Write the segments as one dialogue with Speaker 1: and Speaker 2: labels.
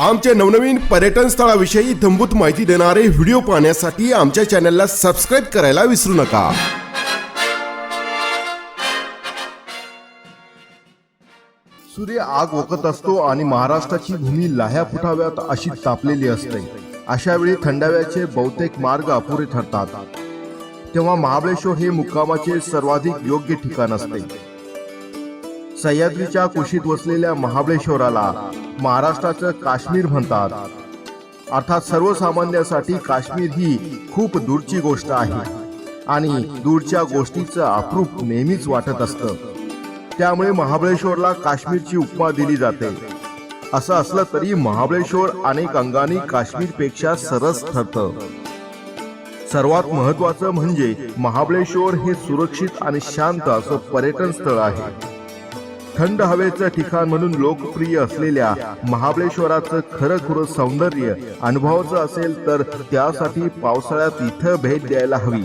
Speaker 1: आमच्या नवनवीन पर्यटन स्थळाविषयी इत्थंभूत माहिती देणारे व्हिडिओ पाहण्यासाठी आमच्या चॅनलला सबस्क्राईब करायला विसरू नका. सूर्य आग ओकत असतो आणि महाराष्ट्राची भूमी लाह्या फुटाव्यात अशी तापलेली असते. अशा वेळी थंडाव्याचे बहुतेक मार्ग अपुरे ठरतात. तेव्हा महाबळेश्वर हे मुक्कामाचे सर्वाधिक योग्य ठिकाण असते. सह्याद्रीच्या कुशीत वसलेल्या महाबळेश्वराला महाराष्ट्राचं काश्मीर म्हणतात. अर्थात सर्वसामान्यासाठी काश्मीर ही खूप दूरची गोष्ट आहे आणि दूरच्या गोष्टीचं अप्रूप नेहमीच वाटत असतं. त्यामुळे महाबळेश्वरला काश्मीरची उपमा दिली जाते. असं असलं तरी महाबळेश्वर अनेक अंगाने काश्मीरपेक्षा सरस ठरतं. सर्वात महत्वाचं म्हणजे महाबळेश्वर हे सुरक्षित आणि शांत असं पर्यटन स्थळ आहे. थंड हवेचं ठिकाण म्हणून लोकप्रिय असलेल्या महाबळेश्वराचं खरं खुरं सौंदर्य अनुभवाचं असेल तर त्यासाठी पावसाळ्यात इथं भेट द्यायला हवी.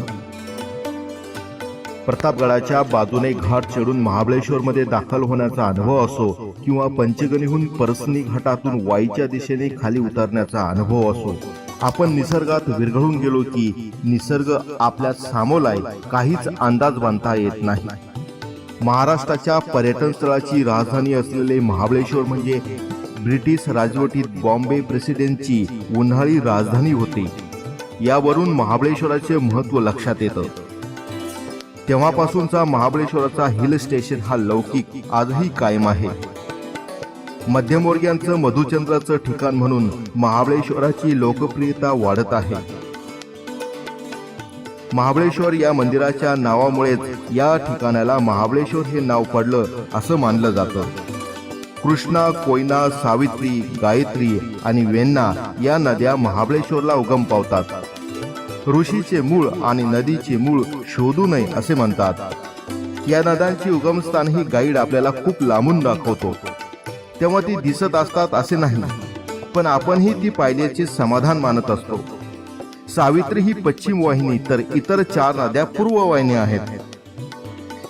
Speaker 1: प्रतापगडाच्या बाजूने घाट चढून महाबळेश्वरमध्ये दाखल होण्याचा अनुभव असो किंवा पंचगणीहून परसनी घाटातून वाईच्या दिशेने खाली उतरण्याचा अनुभव असो आपण निसर्गात विरघळून गेलो की निसर्ग आपल्या सामोलाय काहीच अंदाज बांधता येत नाही. महाराष्ट्राच्या पर्यटन स्थळाची राजधानी असलेले महाबळेश्वर म्हणजे ब्रिटिश राजवटीत बॉम्बे प्रेसिडेंटची उन्हाळी राजधानी होती. यावरून महाबळेश्वराचे महत्त्व लक्षात येतं. तेव्हापासूनचा महाबळेश्वराचा हिल स्टेशन हा लौकिक आजही कायम आहे. मध्यमवर्गीयांचं मधुचंद्राचं ठिकाण म्हणून महाबळेश्वराची लोकप्रियता वाढत आहे. महाबळेश्वर या मंदिराच्या नावामुळेच या ठिकाणाला महाबळेश्वर हे नाव पडलं असं मानलं जातं. कृष्णा कोयना सावित्री गायत्री आणि वेन्ना या नद्या महाबळेश्वरला उगम पावतात. ऋषीचे मूळ आणि नदीचे मूळ शोधू नये असे म्हणतात. या नद्यांची उगमस्थान ही गाईड आपल्याला खूप लांबून दाखवतो. तेव्हा ती दिसत असतात असे नाही पण आपणही ती पाहिल्याचे समाधान मानत असतो. सावित्री ही पश्चिम वाहिनी तर इतर चार नद्या पूर्व वाहिनी आहेत.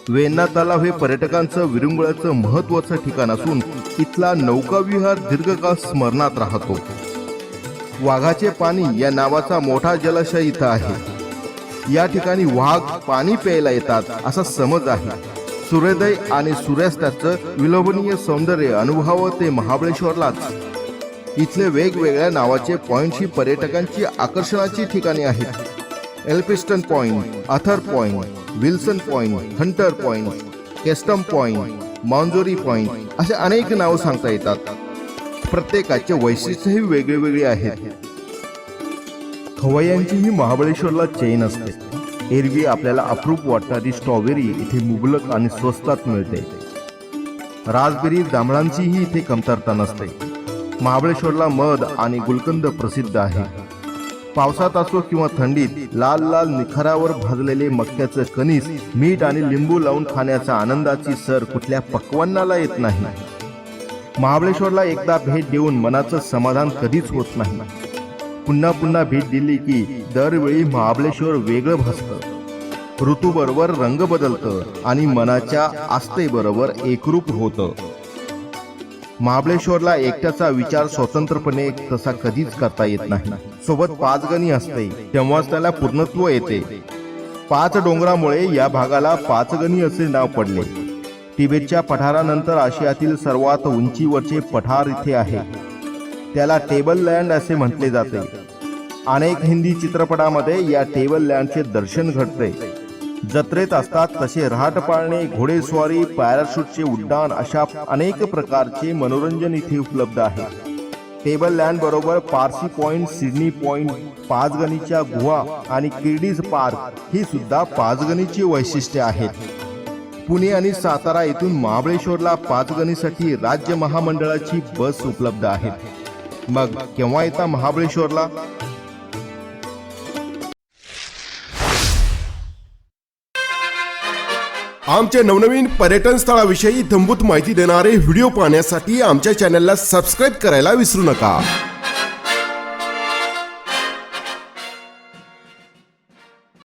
Speaker 1: वेन्ना तलाव हे पर्यटकांचं विरंगुळाचं महत्वाचं ठिकाण असून इथला नौकाविहार दीर्घकाळ स्मरणात राहतो. वाघाचे पाणी या नावाचा मोठा जलाशय इथं आहे. या ठिकाणी वाघ पाणी प्यायला येतात असा समज आहे. सूर्योदय आणि सूर्यास्ताचं विलोभनीय सौंदर्य अनुभवावं ते महाबळेश्वरलाच. इथले वेगवेगळ्या नावाचे पॉइंट ही पर्यटकांची आकर्षणाची ठिकाणे आहेत. Elphinstone point Arthur point Wilson point Hunter point केस्टम point Marjorie point असे अनेक नावं सांगता येतात. प्रत्येकाचे वैशिष्ट्यही वेगळेवेगळे आहेत. खवय्यांची ही महाबळेश्वरला चैन असते. एरवी आपल्याला अप्रूप वाटणारी स्ट्रॉबेरी इथे मुबलक आणि स्वस्तात मिळते. राजबेरी जांभळांचीही इथे कमतरता नसते. महाबळेश्वरला मध आणि गुलकंद प्रसिद्ध आहे. पावसात असो किंवा थंडीत लाल लाल निखारावर भाजलेले मक्याचं कणीस मीठ आणि लिंबू लावून खाण्याचा आनंदाची सर कुठल्या पक्वांनाला येत नाही. महाबळेश्वरला एकदा भेट देऊन मनाचं समाधान कधीच होत नाही. पुन्हा पुन्हा भेट दिली की दरवेळी महाबळेश्वर वेगळं भासतं. ऋतूबरोबर रंग बदलतं आणि मनाच्या आस्थेबरोबर एकरूप होतं. महाबळेश्वरला एकट्याचा विचार स्वतंत्रपणे तसा कधीच करता येत नाही. सोबत पाच गणी असते तेव्हाच त्याला पूर्णत्व येते. पाच डोंगरामुळे या भागाला पाचगणी असे नाव पडले. तिबेटच्या पठारानंतर आशियातील सर्वात उंचीवरचे पठार इथे आहे. त्याला टेबल लँड असे म्हटले जाते. अनेक हिंदी चित्रपटामध्ये या टेबल लँडचे दर्शन घडते. जत्रेत असतात तसे रहाट पाळणे घोडेस्वारी पॅराशूटचे उड्डाण अशा अनेक प्रकारचे मनोरंजन इथे उपलब्ध आहे. टेबल लँड बरोबर पारसी पॉइंट सिडनी पॉइंट पाचगणीच्या गुहा आणि किर्डीज पार्क ही सुद्धा पाचगणीची वैशिष्ट्ये आहेत. पुणे आणि सातारा येथून महाबळेश्वरला पाचगणीसाठी राज्य महामंडळाची बस उपलब्ध आहे. मग केव्हा येता महाबळेश्वरला? आमच्या नवनवीन पर्यटन स्थळाविषयी इत्थंभूत माहिती देणारे व्हिडिओ पाहण्यासाठी आमच्या चॅनलला सबस्क्राईब करायला विसरू नका.